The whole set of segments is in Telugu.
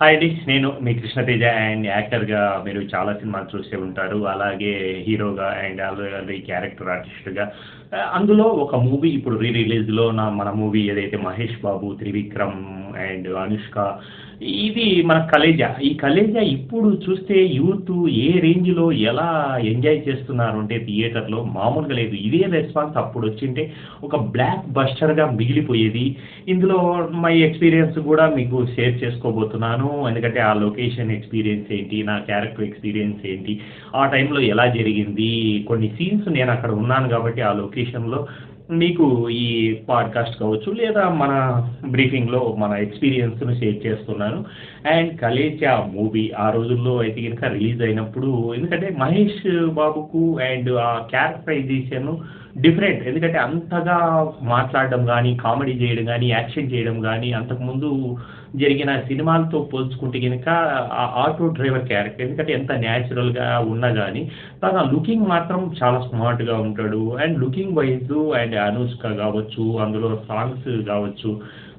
హాయ్ అండి నేను మీ కృష్ణతేజ అండ్ యాక్టర్గా మీరు చాలా సినిమాలు చూసే ఉంటారు. అలాగే హీరోగా అండ్ అలాగే క్యారెక్టర్ ఆర్టిస్ట్గా అందులో ఒక మూవీ ఇప్పుడు రీ రిలీజ్లో నా మన మూవీ ఏదైతే మహేష్ బాబు త్రివిక్రమ్ అండ్ అనుష్క ఇది మన కలేజా. ఈ కలేజా ఇప్పుడు చూస్తే యూత్ ఏ రేంజ్లో ఎలా ఎంజాయ్ చేస్తున్నారు అంటే థియేటర్లో మామూలుగా లేదు. ఇదే రెస్పాన్స్ అప్పుడు వచ్చింటే ఒక బ్లాక్ బస్టర్గా మిగిలిపోయేది. ఇందులో మై ఎక్స్పీరియన్స్ కూడా మీకు షేర్ చేసుకోబోతున్నాను. ఎందుకంటే ఆ లొకేషన్ ఎక్స్పీరియన్స్ ఏంటి నా క్యారెక్టర్ ఎక్స్పీరియన్స్ ఏంటి ఆ టైంలో ఎలా జరిగింది కొన్ని సీన్స్ నేను అక్కడ ఉన్నాను కాబట్టి ఆ లొకేషన్ విషయంలో మీకు ఈ పాడ్కాస్ట్ కావచ్చు లేదా మన బ్రీఫింగ్లో మన ఎక్స్పీరియన్స్ను షేర్ చేస్తున్నాను. అండ్ కలేజా మూవీ ఆ రోజుల్లో అయితే కనుక రిలీజ్ అయినప్పుడు ఎందుకంటే మహేష్ బాబుకు అండ్ ఆ క్యారెక్టరైజేషన్ డిఫరెంట్. ఎందుకంటే అంతగా మాట్లాడడం కానీ కామెడీ చేయడం కానీ యాక్షన్ చేయడం కానీ అంతకుముందు జరిగిన సినిమాలతో పోల్చుకుంటే కనుక ఆ ఆటో డ్రైవర్ క్యారెక్టర్ ఎందుకంటే ఎంత న్యాచురల్గా ఉన్నా కానీ తన లుకింగ్ మాత్రం చాలా స్మార్ట్గా ఉంటాడు. And looking wise and Anushka కావచ్చు అందులో సాంగ్స్ కావచ్చు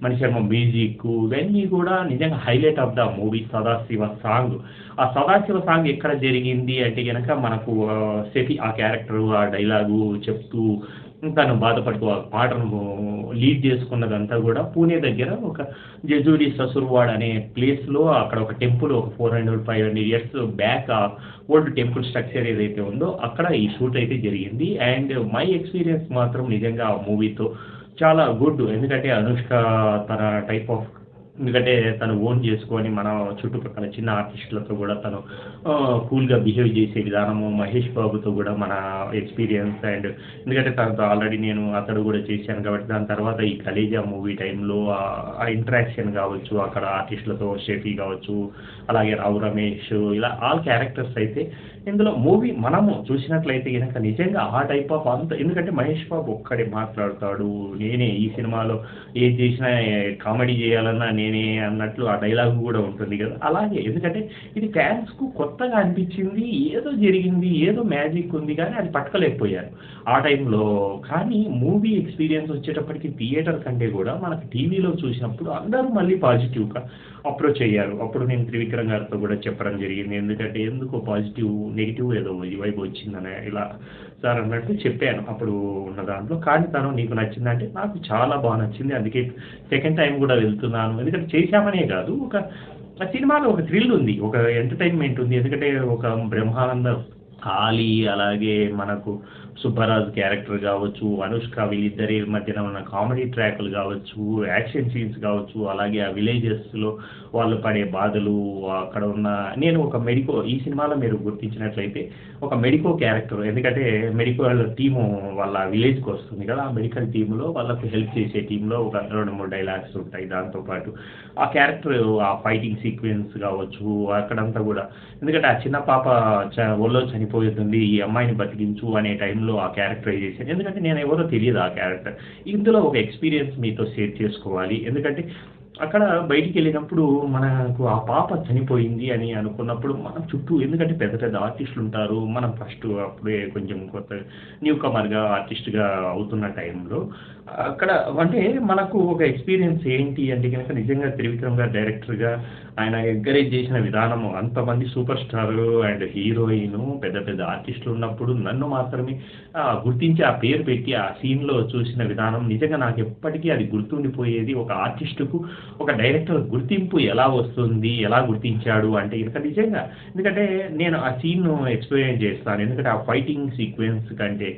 మణి శర్మ మ్యూజిక్ ఇవన్నీ కూడా నిజంగా highlight of the movie Sadashiva song. ఆ సదాశివ సాంగ్ ఎక్కడ జరిగింది అంటే కనుక మనకు సెఫీ ఆ క్యారెక్టర్ ఆ డైలాగు చెప్తూ తను బాధపడుతూ ఆ పాటను లీడ్ చేసుకున్నదంతా కూడా పూణే దగ్గర ఒక జజూరి ససుర్వాడ్ అనే ప్లేస్లో అక్కడ ఒక టెంపుల్ ఒక four hundred five hundred years back ఆ ఓల్డ్ టెంపుల్ స్ట్రక్చర్ ఏదైతే ఉందో అక్కడ ఈ షూట్ అయితే జరిగింది. అండ్ మై ఎక్స్పీరియన్స్ మాత్రం నిజంగా ఆ మూవీతో చాలా గుడ్. ఎందుకంటే అనుష్క తన టైప్ ఆఫ్ ఎందుకంటే తను ఓన్ చేసుకొని మన చుట్టుపక్కల చిన్న ఆర్టిస్టులతో కూడా తను కూల్గా బిహేవ్ చేసే విధానము మహేష్ బాబుతో కూడా మన ఎక్స్పీరియన్స్ అండ్ ఎందుకంటే తనతో ఆల్రెడీ నేను అతడు కూడా చేశాను కాబట్టి దాని తర్వాత ఈ కలేజా మూవీ టైంలో ఆ ఇంటరాక్షన్ కావచ్చు అక్కడ ఆర్టిస్టులతో షెఫీ కావచ్చు అలాగే రావు రమేష్ ఇలా ఆల్ క్యారెక్టర్స్ అయితే ఇందులో మూవీ మనము చూసినట్లయితే కనుక నిజంగా ఆ టైప్ ఆఫ్ అంత ఎందుకంటే మహేష్ బాబు ఒక్కడే మాట్లాడతాడు నేనే ఈ సినిమాలో ఏది చేసినా కామెడీ చేయాలన్నా నేనే అన్నట్లు ఆ డైలాగ్ కూడా ఉంటుంది కదా. అలాగే ఎందుకంటే ఇది ఫ్యాన్స్కు కొత్తగా అనిపించింది ఏదో జరిగింది ఏదో మ్యాజిక్ ఉంది కానీ అది పట్టుకోలేకపోయారు. ఆ టైంలో కానీ మూవీ ఎక్స్పీరియన్స్ వచ్చేటప్పటికి థియేటర్ కంటే కూడా మనకు టీవీలో చూసినప్పుడు అందరూ మళ్ళీ పాజిటివ్గా అప్రోచ్ అయ్యారు. అప్పుడు నేను త్రివిక్రమ్ గారితో కూడా చెప్పడం జరిగింది. ఎందుకంటే ఎందుకో పాజిటివ్ నెగిటివ్ ఏదో ఈ వైపు వచ్చిందని ఇలా సార్ అన్నట్టు చెప్పాను. అప్పుడు ఉన్న దాంట్లో. కానీ తను నీకు నచ్చిందంటే నాకు చాలా బాగా నచ్చింది. అందుకే సెకండ్ టైం కూడా వెళ్తున్నాను. ఎందుకంటే చేశామనే కాదు. ఒక ఆ సినిమాలో ఒక థ్రిల్ ఉంది. ఒక ఎంటర్టైన్మెంట్ ఉంది. ఎందుకంటే ఒక బ్రహ్మానంద ఖాళీ అలాగే మనకు సుబ్బరాజు క్యారెక్టర్ కావచ్చు అనుష్క వీళ్ళిద్దరి మధ్యన ఉన్న కామెడీ ట్రాక్లు కావచ్చు యాక్షన్ సీన్స్ కావచ్చు అలాగే ఆ విలేజెస్లో వాళ్ళు పడే బాధలు అక్కడ ఉన్న నేను ఒక మెడికో ఈ సినిమాలో మీరు గుర్తించినట్లయితే ఒక మెడికో క్యారెక్టర్ ఎందుకంటే మెడికల్ టీము వాళ్ళ విలేజ్కి వస్తుంది కదా ఆ మెడికల్ టీంలో వాళ్ళకు హెల్ప్ చేసే టీంలో ఒక రెండు మూడు డైలాగ్స్ ఉంటాయి దాంతోపాటు ఆ క్యారెక్టర్ ఆ ఫైటింగ్ సీక్వెన్స్ కావచ్చు అక్కడంతా కూడా. ఎందుకంటే ఆ చిన్న పాప చ ఒళ్ళో చనిపోతుంది ఈ అమ్మాయిని బతికించు అనే టైంలో ఆ క్యారెక్టరైజేషన్ ఎందుకంటే నేను ఎవరో తెలియదు ఆ క్యారెక్టర్. ఇందులో ఒక ఎక్స్పీరియన్స్ మీతో షేర్ చేసుకోవాలి. ఎందుకంటే అక్కడ బయటికి వెళ్ళినప్పుడు మనకు ఆ పాప చనిపోయింది అని అనుకున్నప్పుడు మనం చుట్టూ ఎందుకంటే పెద్ద పెద్ద ఆర్టిస్టులు ఉంటారు. మనం ఫస్ట్ అప్పుడే కొంచెం కొత్త న్యూ కమర్గా ఆర్టిస్ట్గా అవుతున్న టైంలో అక్కడ అంటే మనకు ఒక ఎక్స్పీరియన్స్ ఏంటి అంటే కనుక నిజంగా త్రివిక్రమ్ గారు డైరెక్టర్గా ఆయన ఎంకరేజ్ చేసిన విధానము. అంతమంది సూపర్ స్టార్లు అండ్ హీరోయిన్ పెద్ద పెద్ద ఆర్టిస్టులు ఉన్నప్పుడు నన్ను మాత్రమే గుర్తించి ఆ పేరు పెట్టి ఆ సీన్లో చూసిన విధానం నిజంగా నాకు ఎప్పటికీ అది గుర్తుండిపోయేది. ఒక ఆర్టిస్టుకు ఒక డైరెక్టర్ గుర్తింపు ఎలా వస్తుంది ఎలా గుర్తించాడు అంటే కనుక నిజంగా ఎందుకంటే నేను ఆ సీన్ను ఎక్స్పీరియన్స్ చేస్తాను. ఎందుకంటే ఆ ఫైటింగ్ సీక్వెన్స్ కంటే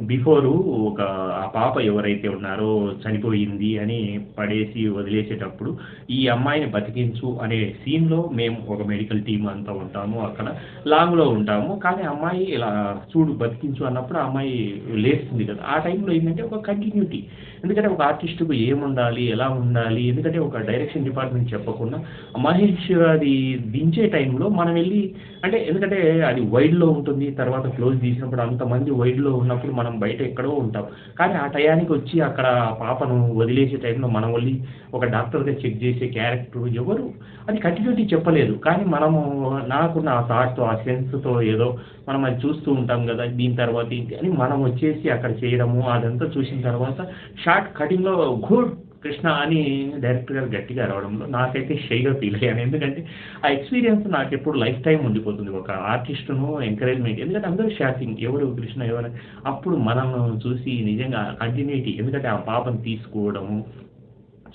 బిఫోరు ఒక ఆ పాప ఎవరైతే ఉన్నారో చనిపోయింది అని పడేసి వదిలేసేటప్పుడు ఈ అమ్మాయిని బతికించు అనే సీన్లో మేము ఒక మెడికల్ టీం అంతా ఉంటాము అక్కడ లాంగ్లో ఉంటాము. కానీ అమ్మాయి ఇలా చూడు బతికించు అన్నప్పుడు అమ్మాయి లేస్తుంది కదా. ఆ టైంలో ఏంటంటే ఒక కంటిన్యూటీ ఎందుకంటే ఒక ఆర్టిస్టుకు ఏముండాలి ఎలా ఉండాలి ఎందుకంటే ఒక డైరెక్షన్ డిపార్ట్మెంట్ చెప్పకుండా మహేష్ అది దించే టైంలో మనం వెళ్ళి అంటే ఎందుకంటే అది వైడ్లో ఉంటుంది తర్వాత క్లోజ్ తీసినప్పుడు అంతమంది వైడ్లో ఉన్నప్పుడు మనం బయట ఎక్కడో ఉంటాం. కానీ ఆ టయానికి వచ్చి అక్కడ పాపను వదిలేసే టైంలో మనం వెళ్ళి ఒక డాక్టర్గా చెక్ చేసే క్యారెక్టర్ ఎవరు? అది కంటిన్యూటీ చెప్పలేదు. కానీ మనము నాకున్న ఆ థాట్తో ఆ సెన్స్తో ఏదో మనం అది చూస్తూ ఉంటాం కదా దీని తర్వాత ఏంటి అని మనం వచ్చేసి అక్కడ చేయడము అదంతా చూసిన తర్వాత షార్ట్ కటింగ్లో గుడ్ కృష్ణ అని డైరెక్టర్ గారు గట్టిగా అరవడంలో నాకైతే షైగా ఫీల్ అయ్యాను. ఎందుకంటే ఆ ఎక్స్పీరియన్స్ నాకు ఎప్పుడు లైఫ్ టైం ఉండిపోతుంది. ఒక ఆర్టిస్టును ఎంకరేజ్మెంట్ ఎందుకంటే అందరూ షాకింగ్. ఎవరు కృష్ణ ఎవరు? అప్పుడు మనం చూసి నిజంగా కంటిన్యూటీ ఎందుకంటే ఆ పాపను తీసుకోవడము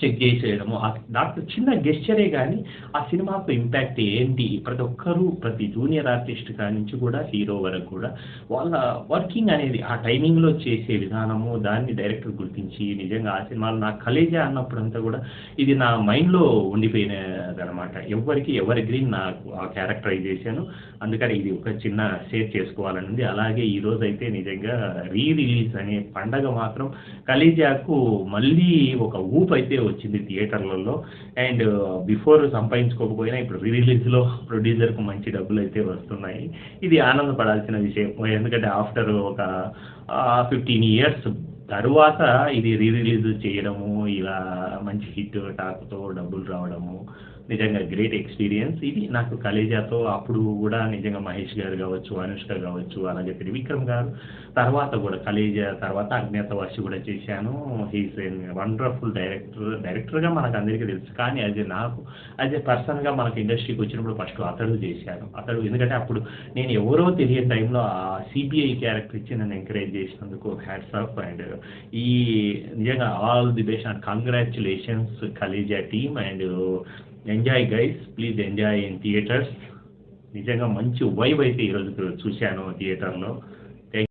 చెక్ చేసేయడము దాంట్లో చిన్న గెస్చరే కానీ ఆ సినిమాకు ఇంపాక్ట్ ఏంటి? ప్రతి ఒక్కరూ ప్రతి జూనియర్ ఆర్టిస్ట్ కాడి నుంచి కూడా హీరో వరకు కూడా వాళ్ళ వర్కింగ్ అనేది ఆ టైమింగ్లో చేసే విధానము దాన్ని డైరెక్టర్ గుర్తించి నిజంగా ఆ సినిమాలు నా కలేజా అన్నప్పుడంతా కూడా ఇది నా మైండ్లో ఉండిపోయినది అనమాట ఎవరికి ఎవరి గ్రీన్ నాకు ఆ క్యారెక్టరైజేషన్ అందుకని ఇది ఒక చిన్న షేర్ చేసుకోవాలని ఉంది అలాగే ఈ అయితే నిజంగా రీ రిలీజ్ అనే పండగ మాత్రం కలేజాకు మళ్ళీ ఒక ఊపు అయితే వచ్చింది థియేటర్లలో. అండ్ uh, బిఫోర్ సంపాదించుకోకపోయినా ఇప్పుడు రీ రిలీజ్లో ప్రొడ్యూసర్కు మంచి డబ్బులు అయితే వస్తున్నాయి. ఇది ఆనందపడాల్సిన విషయం. ఎందుకంటే ఆఫ్టర్ ఒక ఫిఫ్టీన్ ఇయర్స్ తరువాత ఇది రీ రిలీజ్ చేయడము ఇలా మంచి హిట్ టాక్తో డబ్బులు రావడము నిజంగా గ్రేట్ ఎక్స్పీరియన్స్ ఇది నాకు కలేజాతో అప్పుడు కూడా నిజంగా మహేష్ గారు కావచ్చు అనుష్క కావచ్చు అలాగే త్రివిక్రమ్ గారు. తర్వాత కూడా కలేజా తర్వాత అజ్ఞాతవాసి కూడా చేశాను. హీస్ వండర్ఫుల్ డైరెక్టర్ డైరెక్టర్గా మనకు అందరికీ తెలుసు. కానీ అది నాకు యాజ్ ఏ పర్సన్గా మనకు ఇండస్ట్రీకి వచ్చినప్పుడు ఫస్ట్ అతడు చేశాను అతడు ఎందుకంటే అప్పుడు నేను ఎవరో తెలియని టైంలో ఆ సిబిఐ క్యారెక్టర్ ఇచ్చి నన్ను ఎంకరేజ్ చేసినందుకు హ్యాట్స్ ఆఫ్ అండ్ ఈ నిజంగా all the best and congratulations Khaleja team and enjoy guys please enjoy in theatres నిజంగా మంచి వైబ్ అయితే ఈరోజు చూశాను థియేటర్లో